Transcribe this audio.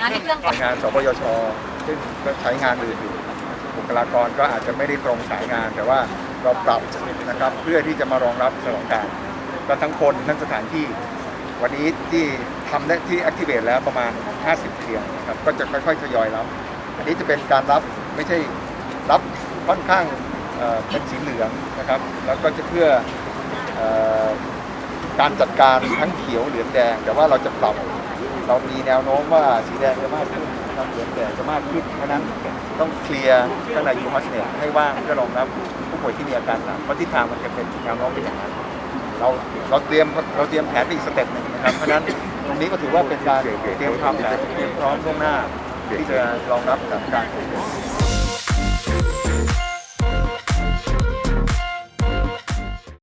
นะที่เครื่องกดงานสปยชซึ่งก็ใช้งานอื่นอยู่ บุคลากรก็อาจจะไม่ได้ตรงสายงาน แต่ว่าเราปรับนะครับเพื่อที่จะมารองรับสถานการณ์ก็ทั้งคนทั้งสถานที่ วันนี้ที่ทำได้ที่ activate แล้วประมาณ 50เตียงนะครับก็จะค่อยๆทยอยรับ อันนี้จะเป็นการรับไม่ใช่รับค่อนข้างเอ่อเป็นสีเหลืองนะครับ แล้วก็จะเพื่อเอ่อ การจัดการทั้งเขียวเหลืองแดง แต่ว่าเราจะปรับ เรามีแนวโน้มว่าสีแดงจะมากขึ้นนะครับเหลืองแดงจะมากขึ้น เพราะฉะนั้นต้องเคลียร์ข้างในยูฮอสเนี่ยให้ว่างเพื่อรองรับผู้ป่วยที่มีอาการหนักเพราะทิศทางมันจะเป็นแนวโน้มเป็นอย่างนั้นเราเราเตรียมเราเตรียมแผนไปอีกสเต็ปหนึ่งนะครับ เพราะฉะนั้นตรงนี้ก็ถือว่าเป็นการเตรียมทำและเตรียมพร้อมล่วงหน้าที่จะรองรับกับการ